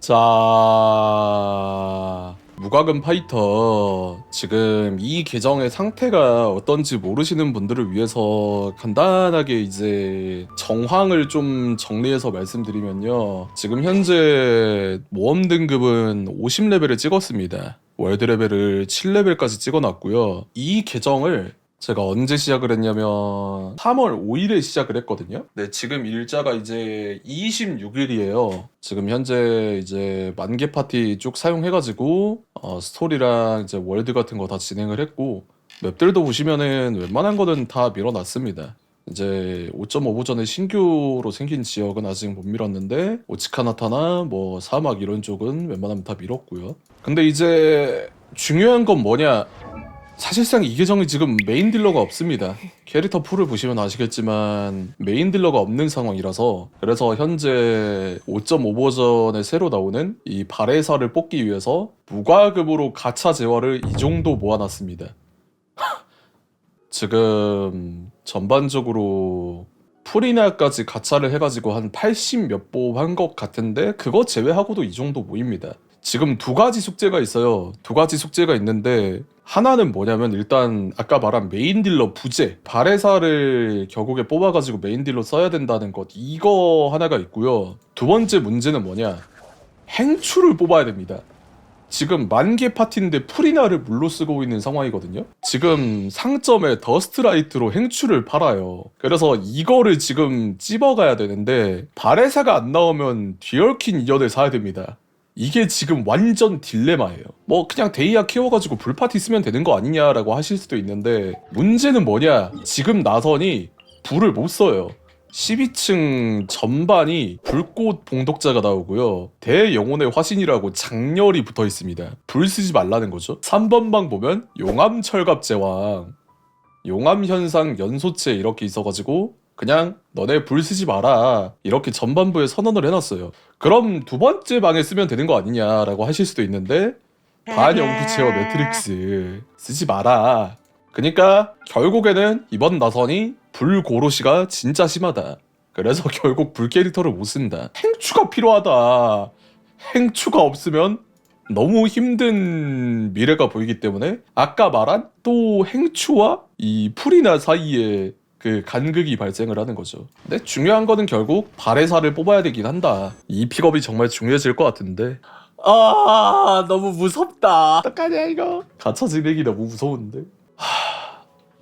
자 무과금 파이터. 지금 이 계정의 상태가 어떤지 모르시는 분들을 위해서 간단하게 이제 정황을 좀 정리해서 말씀드리면요. 지금 현재 모험 등급은 50레벨을 찍었습니다. 월드 레벨을 7레벨까지 찍어놨고요. 이 계정을 제가 언제 시작을 했냐면 3월 5일에 시작을 했거든요. 네, 지금 일자가 이제 26일이에요. 지금 현재 이제 만개 파티 쭉 사용해가지고 어, 스토리랑 이제 월드 같은 거 다 진행을 했고 맵들도 보시면은 웬만한 거는 다 밀어놨습니다. 이제 5.5 전에 신규로 생긴 지역은 아직 못 밀었는데 오치카나타나 뭐 사막 이런 쪽은 웬만하면 다 밀었고요. 근데 이제 중요한 건 뭐냐? 사실상 이 계정이 지금 메인 딜러가 없습니다. 캐릭터 풀을 보시면 아시겠지만 메인 딜러가 없는 상황이라서 그래서 현재 5.5 버전에 새로 나오는 이 발해사를 뽑기 위해서 무과금으로 가차 재화를 이 정도 모아놨습니다. 지금 전반적으로 풀이나까지 가차를 해가지고 한 80 몇 보 한 것 같은데 그거 제외하고도 이 정도 모입니다. 지금 두 가지 숙제가 있어요. 두 가지 숙제가 있는데 하나는 뭐냐면 일단 아까 말한 메인 딜러 부재 발해사를 결국에 뽑아가지고 메인 딜러 써야 된다는 것 이거 하나가 있고요. 두 번째 문제는 뭐냐 행추를 뽑아야 됩니다. 지금 만개 파티인데 프리나를 물로 쓰고 있는 상황이거든요. 지금 상점에 더스트라이트로 행추를 팔아요. 그래서 이거를 지금 찝어가야 되는데 발해사가 안 나오면 듀얼킨 이어를 사야 됩니다. 이게 지금 완전 딜레마예요. 뭐 그냥 데이아 키워가지고 불파티 쓰면 되는 거 아니냐라고 하실 수도 있는데 문제는 뭐냐? 지금 나선이 불을 못 써요. 12층 전반이 불꽃 봉독자가 나오고요. 대영혼의 화신이라고 장렬히 붙어 있습니다. 불 쓰지 말라는 거죠. 3번 방 보면 용암 철갑 제왕, 용암 현상 연소체 이렇게 있어가지고 그냥 너네 불 쓰지 마라 이렇게 전반부에 선언을 해놨어요. 그럼 두 번째 방에 쓰면 되는 거 아니냐라고 하실 수도 있는데 반영구 제어 매트릭스 쓰지 마라. 그니까 결국에는 이번 나선이 불고로시가 진짜 심하다. 그래서 결국 불 캐릭터를 못 쓴다. 행추가 필요하다. 행추가 없으면 너무 힘든 미래가 보이기 때문에 아까 말한 또 행추와 이 풀이나 사이에 그 간극이 발생을 하는 거죠. 근데 중요한 거는 결국 발해사를 뽑아야 되긴 한다. 이 픽업이 정말 중요해질 것 같은데. 아 너무 무섭다. 어떡하냐 이거. 가차 진행이 너무 무서운데. 하...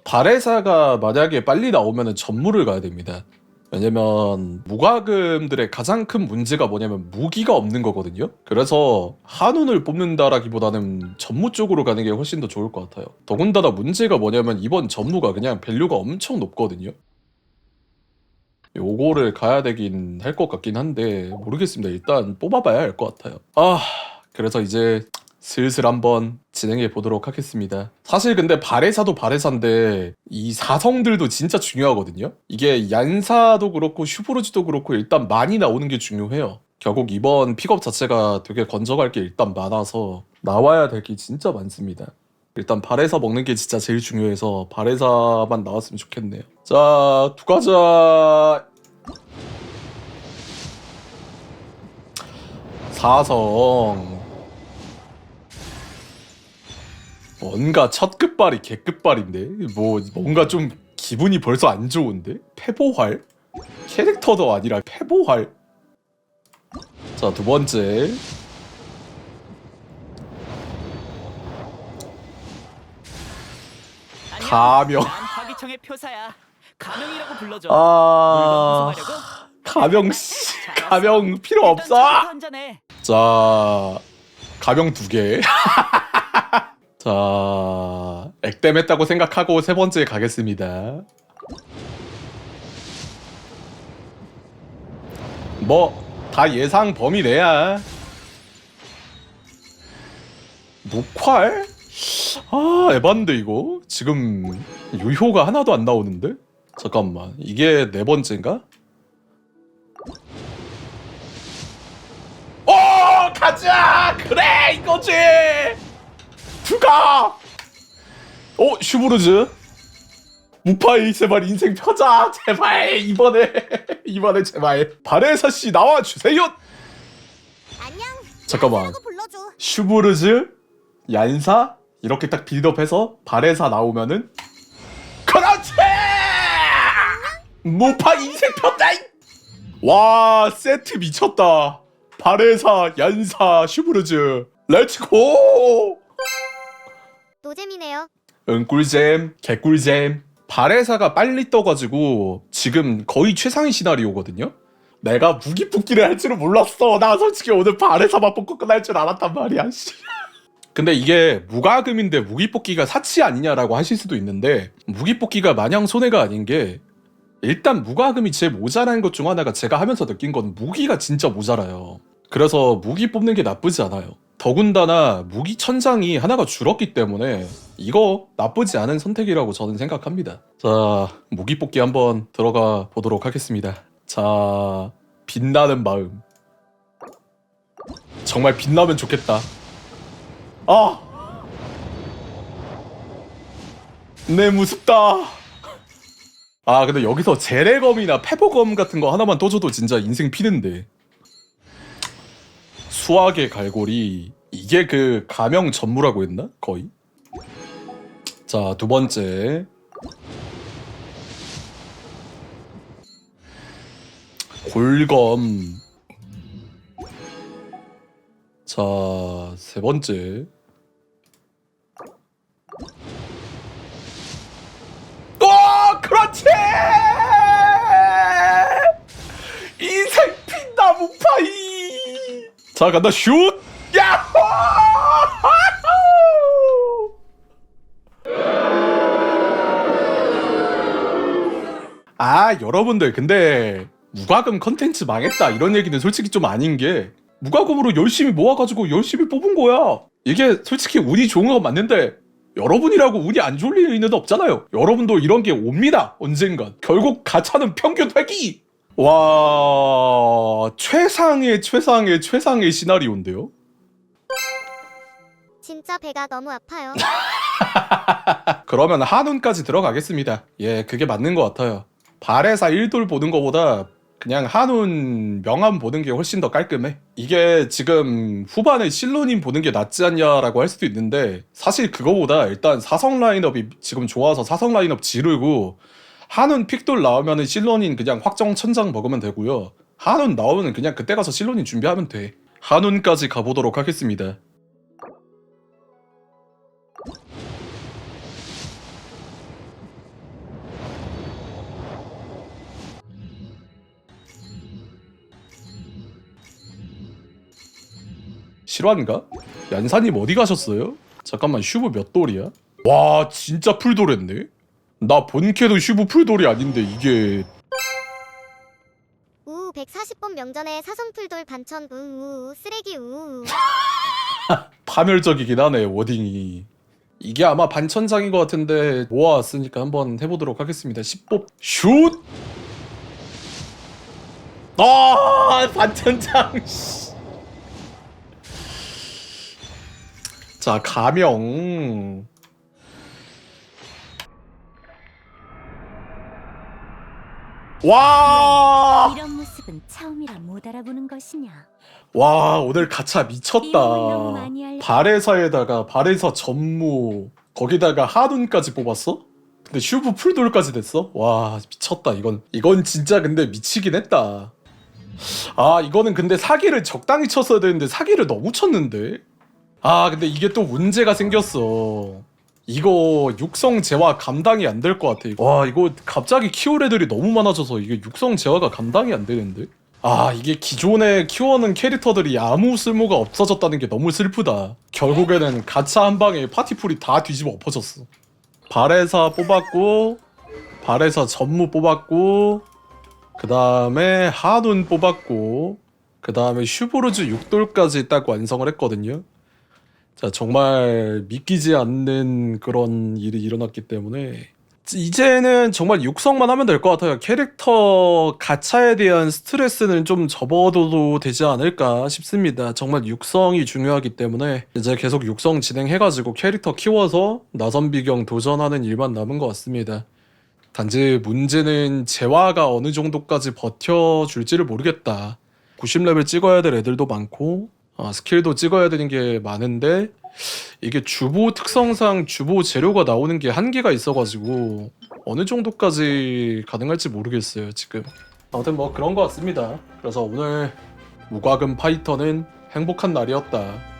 발해사가 만약에 빨리 나오면 전무를 가야 됩니다. 왜냐면 무과금들의 가장 큰 문제가 뭐냐면 무기가 없는 거거든요. 그래서 한운을 뽑는다라기보다는 전무 쪽으로 가는 게 훨씬 더 좋을 것 같아요. 더군다나 문제가 뭐냐면 이번 전무가 그냥 밸류가 엄청 높거든요. 요거를 가야 되긴 할 것 같긴 한데 모르겠습니다. 일단 뽑아봐야 할 것 같아요. 아 그래서 이제 슬슬 한번 진행해 보도록 하겠습니다. 사실 근데 발해사도 발해사인데 이 사성들도 진짜 중요하거든요. 이게 얀사도 그렇고 슈브르지도 그렇고 일단 많이 나오는 게 중요해요. 결국 이번 픽업 자체가 되게 건져갈 게 일단 많아서 나와야 될 게 진짜 많습니다. 일단 발해사 먹는 게 진짜 제일 중요해서 발해사만 나왔으면 좋겠네요. 자, 두 가자. 사성. 뭔가 첫 끝발이 개끝발인데 뭐 뭔가 좀 기분이 벌써 안 좋은데 패보활 캐릭터도 아니라 패보활 자 두 번째. 가명. 난 화기청의 표사야. 가명이라고 불러줘. 아 물건 구성하려고? 가명 씨. 가명 필요 일단 없어 차부터 한 잔해. 자 가명 두개 자 액땜했다고 생각하고 세 번째 가겠습니다. 뭐 다 예상 범위 내야. 목활? 아 에반데 이거? 지금 유효가 하나도 안 나오는데? 잠깐만 이게 네 번째인가? 오 가자! 그래 이거지 누가! 오 슈브르즈? 무파이 제발 인생 펴자! 제발 이번에! 이번에 제발! 바레사 씨 나와 주세요! 안녕. 잠깐만. 슈브르즈? 얀사? 이렇게 딱 빌드업해서 바레사 나오면은? 그렇지! 모파 인생 이! 와 세트 미쳤다. 바레사 얀사 슈브르즈. 렛츠고 노잼이네요. 응 꿀잼 개꿀잼. 바레사가 빨리 떠가지고 지금 거의 최상위 시나리오거든요? 내가 무기 뽑기를 할 줄은 몰랐어. 나 솔직히 오늘 바레사만 뽑고 끝날 줄 알았단 말이야 씨. 근데 이게 무과금인데 무기 뽑기가 사치 아니냐라고 하실 수도 있는데 무기 뽑기가 마냥 손해가 아닌 게 일단 무과금이 제일 모자란 것 중 하나가 제가 하면서 느낀 건 무기가 진짜 모자라요. 그래서 무기 뽑는 게 나쁘지 않아요 더군다나 무기 천장이 하나가 줄었기 때문에 이거 나쁘지 않은 선택이라고 저는 생각합니다. 자, 무기 뽑기 한번 들어가 보도록 하겠습니다. 자, 빛나는 마음. 정말 빛나면 좋겠다. 아! 네, 무섭다. 아, 근데 여기서 제레검이나 페버검 같은 거 하나만 떠줘도 진짜 인생 피는데. 수학의 갈고리. 이게 그 가명 전무라고 했나? 거의? 자 두 번째. 골검. 자 세 번째. 와 그렇지! 인생 핀다 무파이 자 간다. 슛! 야호! 아 여러분들 근데 무과금 컨텐츠 망했다. 이런 얘기는 솔직히 좀 아닌 게 무과금으로 열심히 모아가지고 열심히 뽑은 거야. 이게 솔직히 운이 좋은 건 맞는데 여러분이라고 운이 안 좋을 리는 없잖아요. 여러분도 이런 게 옵니다. 언젠간. 결국 가차는 평균 회기 와 최상의 최상의 최상의 시나리오인데요 진짜 배가 너무 아파요. 그러면 한운까지 들어가겠습니다. 예, 그게 맞는 것 같아요. 발에사 1돌 보는 것보다 그냥 한운 명함 보는 게 훨씬 더 깔끔해. 이게 지금 후반에 실로님 보는 게 낫지 않냐라고 할 수도 있는데 사실 그거보다 일단 사성 라인업이 지금 좋아서 사성 라인업 지르고 한운 픽돌 나오면은 실로님 그냥 확정 천장 먹으면 되고요. 한운 나오면 그냥 그때 가서 실로님 준비하면 돼. 한운까지 가보도록 하겠습니다. 실화인가? 얀사님 어디 가셨어요? 잠깐만 슈브 몇 돌이야? 와 진짜 풀돌했네 나 본캐도 슈브 풀돌이 아닌데 이게 우 140번 명전에 사성풀돌 반천 우우 쓰레기 우우. 파멸적이긴 하네 워딩이 이게 아마 반천장인 것 같은데 모아왔으니까 한번 해보도록 하겠습니다 10법 슛! 아 반천장 씨. 자 가명 와! 이런 모습은 처음이라 못 알아보는 것이냐? 와 오늘 가차 미쳤다 발에사에다가 발에사 전무 거기다가 하둔까지 뽑았어? 근데 슈브 풀돌까지 됐어? 와 미쳤다 이건 이건 진짜 근데 미치긴 했다 아 이거는 근데 사기를 적당히 쳤어야 되는데 사기를 너무 쳤는데 아 근데 이게 또 문제가 생겼어 이거 육성 재화 감당이 안 될 것 같아 와 이거 갑자기 키울 애들이 너무 많아져서 이게 육성 재화가 감당이 안 되는데? 아 이게 기존에 키워는 캐릭터들이 아무 쓸모가 없어졌다는 게 너무 슬프다. 결국에는 가차 한 방에 파티풀이 다 뒤집어 엎어졌어. 발에사 뽑았고 발에사 전무 뽑았고 그 다음에 하둔 뽑았고 그 다음에 슈브르즈 6돌까지 딱 완성을 했거든요 자 정말 믿기지 않는 그런 일이 일어났기 때문에 이제는 정말 육성만 하면 될 것 같아요. 캐릭터 가차에 대한 스트레스는 좀 접어둬도 되지 않을까 싶습니다. 정말 육성이 중요하기 때문에 이제 계속 육성 진행해가지고 캐릭터 키워서 나선 비경 도전하는 일만 남은 것 같습니다. 단지 문제는 재화가 어느 정도까지 버텨줄지를 모르겠다. 90레벨 찍어야 될 애들도 많고 어, 스킬도 찍어야 되는 게 많은데 이게 주보 특성상 주보 재료가 나오는 게 한계가 있어가지고 어느 정도까지 가능할지 모르겠어요 지금. 아무튼 뭐 그런 것 같습니다. 그래서 오늘 무과금 파이터는 행복한 날이었다